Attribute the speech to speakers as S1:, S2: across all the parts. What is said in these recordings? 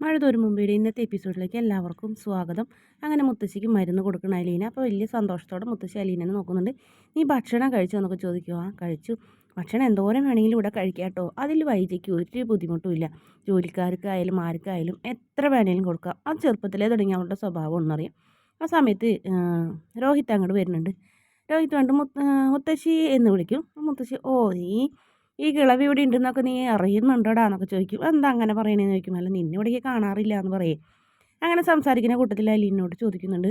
S1: മഴ തോരും മുമ്പേടെ ഇന്നത്തെ എപ്പിസോഡിലേക്ക് എല്ലാവർക്കും സ്വാഗതം. അങ്ങനെ മുത്തശ്ശിക്ക് മരുന്ന് കൊടുക്കണം അലീന. അപ്പോൾ വലിയ സന്തോഷത്തോടെ മുത്തശ്ശി അലീനനെ നോക്കുന്നുണ്ട്. നീ ഭക്ഷണം കഴിച്ചോ? എന്നൊക്കെ ചോദിക്കുക കഴിച്ചു. ഭക്ഷണം എന്തോരം വേണമെങ്കിലും ഇവിടെ കഴിക്കാട്ടോ അതിൽ വൈദ്യയ്ക്ക് ഒരു ബുദ്ധിമുട്ടുമില്ല ജോലിക്കാർക്കായാലും ആർക്കായാലും എത്ര വേണമെങ്കിലും കൊടുക്കാം. അത് ചെറുപ്പത്തിലേ തുടങ്ങി അവളുടെ സ്വഭാവം ഒന്നറിയാം. ആ സമയത്ത് രോഹിത് അങ്ങോട്ട് വരുന്നുണ്ട്. രോഹിത് വേണ്ട മുത്തശ്ശി എന്ന് വിളിക്കും. മുത്തശ്ശി ഓ നീ ഈ കിളവ് ഇവിടെ ഉണ്ടെന്നൊക്കെ നീ അറിയുന്നുണ്ടോടാ എന്നൊക്കെ ചോദിക്കും. എന്താ അങ്ങനെ പറയണേന്ന്? ചോദിക്കും. അല്ല നിന്നെ ഇവിടേക്ക് കാണാറില്ല എന്ന് പറയേ. അങ്ങനെ സംസാരിക്കുന്ന കൂട്ടത്തിൽ അലീനോട് ചോദിക്കുന്നുണ്ട്.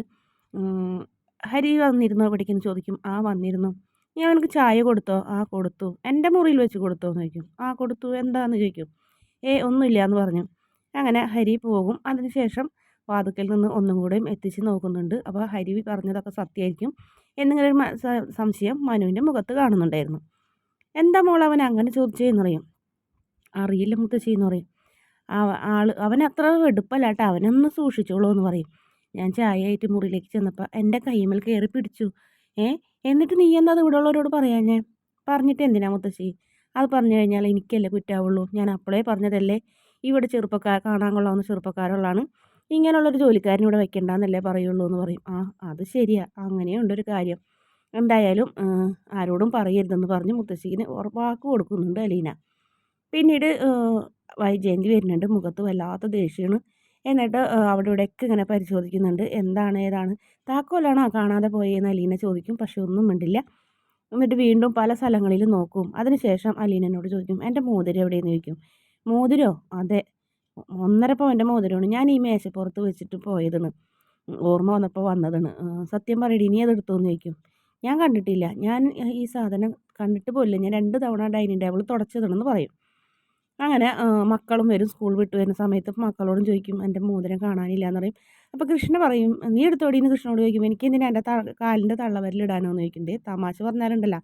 S1: ഹരി വന്നിരുന്നോ ഇവിടേക്കെന്ന്? ചോദിക്കും. ആ വന്നിരുന്നു. നീ അവനക്ക് ചായ കൊടുത്തോ? ആ കൊടുത്തു. എന്റെ മുറിയിൽ വെച്ച് കൊടുത്തോ? എന്ന് ചോദിക്കും. ആ കൊടുത്തു. എന്താന്ന്? ചോദിക്കും. ഏ ഒന്നുമില്ല എന്ന് പറഞ്ഞു. അങ്ങനെ ഹരി പോകും. അതിനുശേഷം വാതുക്കൽ നിന്ന് ഒന്നും കൂടെയും എത്തിച്ച് നോക്കുന്നുണ്ട്. അപ്പോൾ ഹരി പറഞ്ഞതൊക്കെ സത്യമായിരിക്കും. എന്നിങ്ങനെ സംശയം മനുവിന്റെ മുഖത്ത് കാണുന്നുണ്ടായിരുന്നു. എന്താ മോൾ അവൻ അങ്ങനെ ചോദിച്ചതെന്ന് പറയും അറിയില്ല മുത്തശ്ശി എന്ന് പറയും. ആൾ അവൻ അത്ര എടുപ്പല്ല കേട്ടോ അവനൊന്ന് സൂക്ഷിച്ചോളൂ എന്ന് പറയും. ഞാൻ ചായ ആയിട്ട് മുറിയിലേക്ക് ചെന്നപ്പോൾ എന്റെ കൈമേൽ കയറി പിടിച്ചു. ഏ എന്നിട്ട് നീ എന്താ അത് ഇവിടെയുള്ളവരോട് ഞാൻ? പറഞ്ഞിട്ട് എന്തിനാ മുത്തശ്ശി? അത് പറഞ്ഞു കഴിഞ്ഞാൽ എനിക്കല്ലേ കുറ്റാവുള്ളൂ. ഞാൻ അപ്പോഴേ പറഞ്ഞതല്ലേ ഇവിടെ ചെറുപ്പക്കാർ കാണാൻ കൊള്ളാവുന്ന ചെറുപ്പക്കാരുള്ളതാണ് ഇങ്ങനെയുള്ളൊരു ജോലിക്കാരൻ ഇവിടെ വെക്കണ്ടെന്നല്ലേ പറയുള്ളൂ എന്ന് പറയും. ആ അത് ശരിയാ. അങ്ങനെയുണ്ടൊരു കാര്യം. എന്തായാലും ആരോടും പറയരുതെന്ന് പറഞ്ഞ് മുത്തശ്ശിന് വാക്ക് കൊടുക്കുന്നുണ്ട് അലീന. പിന്നീട് വൈജയന്തി വരുന്നുണ്ട്. മുഖത്ത് വല്ലാത്ത ദേഷ്യമാണ്. എന്നിട്ട് അവിടെ ഇവിടെയൊക്കെ ഇങ്ങനെ പരിശോധിക്കുന്നുണ്ട്. എന്താണ് ഏതാണ്? താക്കോലാണോ കാണാതെ പോയെന്ന് അലീന ചോദിക്കും. പക്ഷെ ഒന്നും മിണ്ടില്ല. എന്നിട്ട് വീണ്ടും പല സ്ഥലങ്ങളിലും നോക്കും. അതിനുശേഷം അലീനനോട് ചോദിക്കും എന്റെ മോതിരം എവിടെയെന്ന്? ചോദിക്കും. മോതിരോ? അതെ. ഒന്നര പവന്റെ മോതിരമാണ്. ഞാൻ ഈ മേശപ്പുറത്ത് വെച്ചിട്ട് പോയതാണ്. ഓർമ്മ വന്നപ്പോൾ വന്നതാണ്. സത്യം പറയടി നീ അതെടുത്തോന്ന് ചോദിക്കും. ഞാൻ കണ്ടിട്ടില്ല. ഞാൻ ഈ സാധനം കണ്ടിട്ട് പോലില്ല ഞാൻ രണ്ട് തവണ ഡൈനിങ് ടേബിൾ തുടച്ചതെന്ന് പറയും. അങ്ങനെ മക്കളും വരും സ്കൂൾ വിട്ട് വരുന്ന സമയത്ത് മക്കളോടും ചോദിക്കും എന്റെ മോതിരം കാണാനില്ല എന്ന് പറയും. അപ്പോൾ കൃഷ്ണ പറയും നീ എടുത്തോടിന്ന് കൃഷ്ണനോട് ചോദിക്കും എനിക്ക് എന്തിനാ എന്റെ കാലിന്റെ തള്ളവരലിടാനോ എന്ന് ചോദിക്കണ്ടേ തമാശ പറഞ്ഞാലുണ്ടല്ലോ.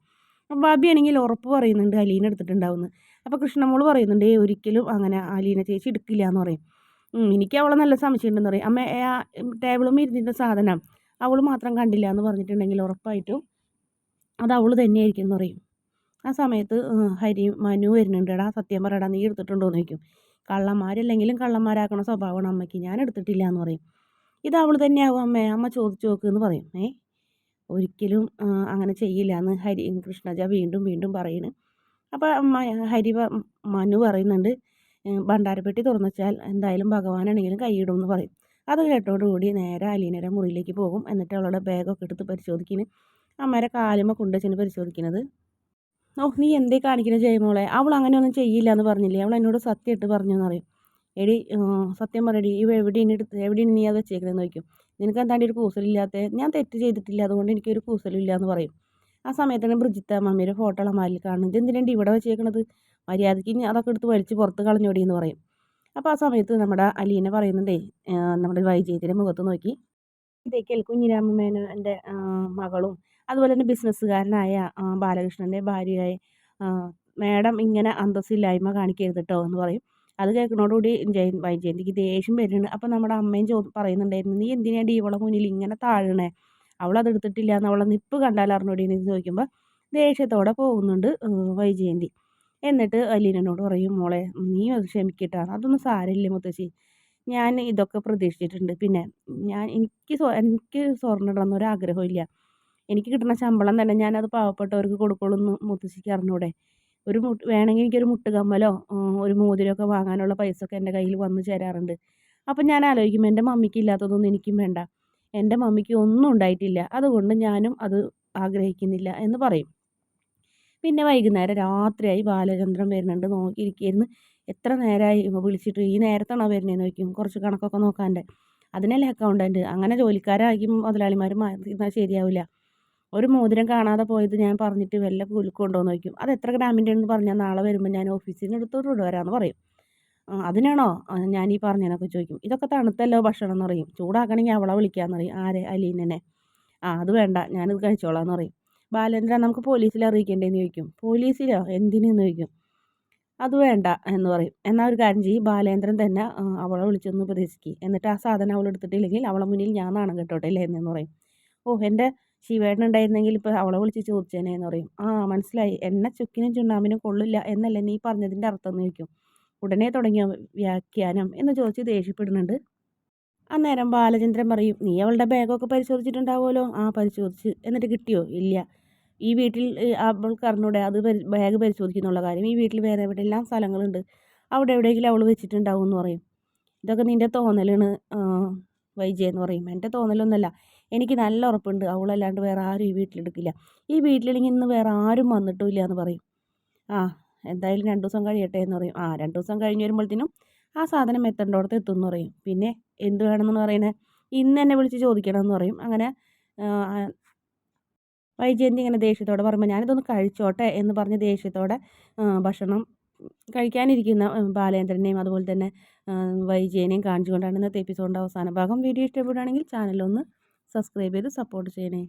S1: ബാബി ആണെങ്കിൽ ഉറപ്പ് പറയുന്നുണ്ട് അലീന എടുത്തിട്ടുണ്ടാവുമെന്ന്. അപ്പോൾ കൃഷ്ണമോൾ പറയുന്നുണ്ട് ഒരിക്കലും അങ്ങനെ അലീന ചേച്ചി എടുക്കില്ല എന്ന് പറയും എനിക്ക് അവളെ നല്ല സംശയമുണ്ടെന്ന് പറയും. അമ്മ ടേബിളും ഇരുന്നിട്ട് സാധനം അവൾ മാത്രം കണ്ടില്ല എന്ന് പറഞ്ഞിട്ടുണ്ടെങ്കിൽ ഉറപ്പായിട്ടും അത് അവൾ തന്നെയായിരിക്കും എന്ന് പറയും. ആ സമയത്ത് ഹരി മനു വരുന്നുണ്ടെടാ സത്യം പറയടാ നീ എടുത്തിട്ടുണ്ടോ എന്ന് ചോദിക്കും. കള്ളന്മാരല്ലെങ്കിലും കള്ളന്മാരാക്കണ സ്വഭാവമാണ് അമ്മയ്ക്ക്. ഞാൻ എടുത്തിട്ടില്ല എന്ന് പറയും. ഇത് അവൾ തന്നെയാവും അമ്മേ. അമ്മ ചോദിച്ചു നോക്ക് എന്ന് പറയും. ഏ? ഒരിക്കലും അങ്ങനെ ചെയ്യില്ല എന്ന് ഹരി കൃഷ്ണജ വീണ്ടും വീണ്ടും പറയുന്നു അപ്പോൾ ഹരി മനു പറയുന്നുണ്ട് ഭണ്ഡാരപ്പെട്ടി തുറന്നു വെച്ചാൽ എന്തായാലും ഭഗവാനാണെങ്കിലും കൈയിടും എന്ന് പറയും. അത് കേട്ടോടുകൂടി നേരെ അലീനയുടെ മുറിയിലേക്ക് പോകും. എന്നിട്ട് അവളുടെ ബാഗൊക്കെ എടുത്ത് പരിശോധിക്കുന്നു അമ്മേരെ കാലുമ കൊണ്ടുവച്ചാണ് പരിശോധിക്കുന്നത് ഓ നീ എന്തേ കാണിക്കുന്നത് ജയമോളെ അവൾ അങ്ങനെയൊന്നും ചെയ്യില്ല എന്ന് പറഞ്ഞില്ലേ? അവൾ എന്നോട് സത്യം ഇട്ട് പറഞ്ഞു എന്നറിയും എടി സത്യം പറയടി ഇവ എവിടെയാണ് എടുത്ത് എവിടെയാണ് നീ അത് വെച്ചേക്കുന്നത് ചോദിക്കും. നിനക്ക് എന്താണ്ട് ഒരു കൂസലില്ലാത്ത ഞാൻ തെറ്റ് ചെയ്തിട്ടില്ല അതുകൊണ്ട് എനിക്കൊരു കൂസലില്ല എന്ന് പറയും. ആ സമയത്താണ് ബ്രിജിത്ത മമ്മിയുടെ ഫോട്ടോ അളമാരിൽ കാണുന്നത്. എന്തിനാണ് ഇവിടെ വെച്ചേക്കണത്? മര്യാദയ്ക്ക് അതൊക്കെ എടുത്ത് വലിച്ച് പുറത്ത് കളഞ്ഞോടി എന്ന് പറയും. അപ്പോൾ ആ സമയത്ത് നമ്മുടെ അലീന പറയുന്നുണ്ടേ നമ്മുടെ വൈജയത്തിന്റെ മുഖത്ത് നോക്കി. ഇതേ കുഞ്ഞിരാമമേനോന്റെ മകളും അതുപോലെ തന്നെ ബിസിനസ്സുകാരനായ ബാലകൃഷ്ണന്റെ ഭാര്യയായ മാഡം ഇങ്ങനെ അന്തസ്സില്ലായ്മ കാണിക്കരുത് കേട്ടോ എന്ന് പറയും. അത് കേൾക്കുന്നതോടുകൂടി ജയ വൈജയന്തിക്ക് ദേഷ്യം വരുന്നുണ്ട്. അപ്പോൾ നമ്മുടെ അമ്മയും ചോ പറയുന്നുണ്ടായിരുന്നു നീ എന്തിനാണ് ഇവളെ മുന്നിൽ ഇങ്ങനെ താഴണേ? അവളത് എടുത്തിട്ടില്ല എന്ന് അവളെ നിപ്പ് കണ്ടാൽ അറിഞ്ഞോടി? എന്ന് ചോദിക്കുമ്പോൾ ദേഷ്യത്തോടെ പോകുന്നുണ്ട് വൈജയന്തി. എന്നിട്ട് അലീനോട് പറയും മോളെ നീ അത് ക്ഷമിക്കട്ടാ അതൊന്നും സാരമില്ല മുത്തശ്ശി. ഞാൻ ഇതൊക്കെ പ്രതീക്ഷിച്ചിട്ടുണ്ട്. പിന്നെ ഞാൻ എനിക്ക് എനിക്ക് സ്വർണം ഇടണമെന്ന് ഒരാഗ്രഹമില്ല എനിക്ക് കിട്ടുന്ന ശമ്പളം തന്നെ ഞാനത് പാവപ്പെട്ടവർക്ക് കൊടുക്കുള്ളൂ എന്ന് മുത്തശ്ശിക്ക് അറിഞ്ഞൂടെ. ഒരു മുട്ട് വേണമെങ്കിൽ എനിക്കൊരു മുട്ടുകമ്മലോ ഒരു മോതിരമൊക്കെ വാങ്ങാനുള്ള പൈസ ഒക്കെ എന്റെ കയ്യിൽ വന്നു ചേരാറുണ്ട്. അപ്പം ഞാൻ ആലോചിക്കും എന്റെ മമ്മിക്ക് ഇല്ലാത്തതൊന്നും എനിക്കും വേണ്ട. എന്റെ മമ്മിക്ക് ഒന്നും ഉണ്ടായിട്ടില്ല. അതുകൊണ്ട് ഞാനും അത് ആഗ്രഹിക്കുന്നില്ല എന്ന് പറയും. പിന്നെ വൈകുന്നേരം രാത്രിയായി ബാലചന്ദ്രൻ വരുന്നുണ്ട് നോക്കിയിരിക്കുന്നു എത്ര നേരമായി വിളിച്ചിട്ട്? ഈ നേരത്താണോ വരുന്നതെന്ന് നോക്കും കുറച്ച് കണക്കൊക്കെ നോക്കാന്റെ അതിനല്ലേ അക്കൗണ്ടന്റ് അങ്ങനെ ജോലിക്കാരാക്കി മുതലാളിമാർ മാറിയിരുന്നാൽ ശരിയാവില്ല. ഒരു മോതിരം കാണാതെ പോയത് ഞാൻ പറഞ്ഞിട്ട് വല്ല കുലുക്കൊണ്ടോന്ന് നോക്കും അത് എത്ര ഗ്രാമിന്റെ എന്ന് പറഞ്ഞാൽ നാളെ വരുമ്പോൾ ഞാൻ ഓഫീസിൽ നിന്ന് എടുത്തോട്ട് വരാമെന്ന് പറയും. അതിനാണോ ഞാൻ ഈ പറഞ്ഞതിനൊക്കെ ചോദിക്കും. ഇതൊക്കെ തണുത്തല്ലോ ഭക്ഷണം എന്ന് പറയും. ചൂടാക്കണമെങ്കിൽ അവളെ വിളിക്കാമെന്ന് പറയും. ആരെ? അലീനെ ആ അത് വേണ്ട. ഞാനിത് കഴിച്ചോളാം എന്ന് പറയും. ബാലേന്ദ്രൻ നമുക്ക് പോലീസിൽ അറിയിക്കേണ്ടതെന്ന് ചോദിക്കും. പോലീസിലോ? എന്തിനെന്ന് ചോദിക്കും. അത് വേണ്ട എന്ന് പറയും. എന്നാൽ ഒരു കാര്യം ചെയ്യും. ബാലേന്ദ്രൻ തന്നെ അവളെ വിളിച്ചൊന്ന് ഉപദേശിക്കും. എന്നിട്ട് ആ സാധനം അവൾ എടുത്തിട്ടില്ലെങ്കിൽ അവളെ മുന്നിൽ ഞാൻ നാണം കെട്ടോട്ടെ അല്ലേ എന്ന് പറയും. ഓ എന്റെ ശിവേട്ടൻ ഉണ്ടായിരുന്നെങ്കിൽ ഇപ്പോൾ അവളെ വിളിച്ച് ചോദിച്ചേനെ എന്ന് പറയും. ആ മനസ്സിലായി. എന്നെ ചുക്കിനും ചുണ്ണാമ്പിനും കൊള്ളില്ല എന്നല്ല നീ പറഞ്ഞതിന്റെ അർത്ഥം എന്ന് ചോദിക്കും. ഉടനെ തുടങ്ങിയ വ്യാഖ്യാനം എന്ന് ചോദിച്ച് ദേഷ്യപ്പെടുന്നുണ്ട്. അന്നേരം ബാലചന്ദ്രൻ പറയും നീ അവളുടെ ബാഗൊക്കെ പരിശോധിച്ചിട്ടുണ്ടാവുമല്ലോ? ആ പരിശോധിച്ച്. എന്നിട്ട് കിട്ടിയോ? ഇല്ല. ഈ വീട്ടിൽ അവൾക്ക് അറിഞ്ഞൂടെ അത് ബാഗ് പരിശോധിക്കുന്നുള്ള കാര്യം. ഈ വീട്ടിൽ വേറെ എവിടെയെല്ലാം സ്ഥലങ്ങളുണ്ട്. അവിടെ എവിടെയെങ്കിലും അവൾ വെച്ചിട്ടുണ്ടാവും എന്ന് പറയും. ഇതൊക്കെ നിന്റെ തോന്നലാണ് വൈജയ എന്ന് പറയും. എന്റെ തോന്നലൊന്നുമല്ല എനിക്ക് നല്ല ഉറപ്പുണ്ട്. അവളല്ലാണ്ട് വേറെ ആരും ഈ വീട്ടിലെടുക്കില്ല ഈ വീട്ടിലെങ്കിൽ ഇന്ന് വേറെ ആരും വന്നിട്ടുമില്ല എന്ന് പറയും. ആ എന്തായാലും രണ്ട് ദിവസം കഴിയട്ടെ എന്ന് പറയും. ആ രണ്ട് ദിവസം കഴിഞ്ഞ് വരുമ്പോഴത്തേനും ആ സാധനം എത്തേണ്ടോടത്ത് എത്തും എന്ന് പറയും. പിന്നെ എന്ത് വേണമെന്ന് പറയുന്നത്? ഇന്ന് എന്നെ വിളിച്ച് ചോദിക്കണം എന്ന് പറയും. അങ്ങനെ വൈജയന്തി ഇങ്ങനെ ദേഷ്യത്തോടെ പറയുമ്പോൾ ഞാനിതൊന്ന് കഴിച്ചോട്ടെ എന്ന് പറഞ്ഞ് ദേഷ്യത്തോടെ ഭക്ഷണം കഴിക്കാനിരിക്കുന്ന ബാലേന്ദ്രനെയും അതുപോലെ തന്നെ വൈജയനെയും കാണിച്ചുകൊണ്ടാണ് ഇന്നത്തെ എപ്പിസോഡിന്റെ അവസാന ഭാഗം. വീഡിയോ ഇഷ്ടപ്പെടുകയാണെങ്കിൽ ചാനലൊന്ന് സബ്സ്ക്രൈബ് ചെയ്ത് സപ്പോർട്ട് ചെയ്യണേ.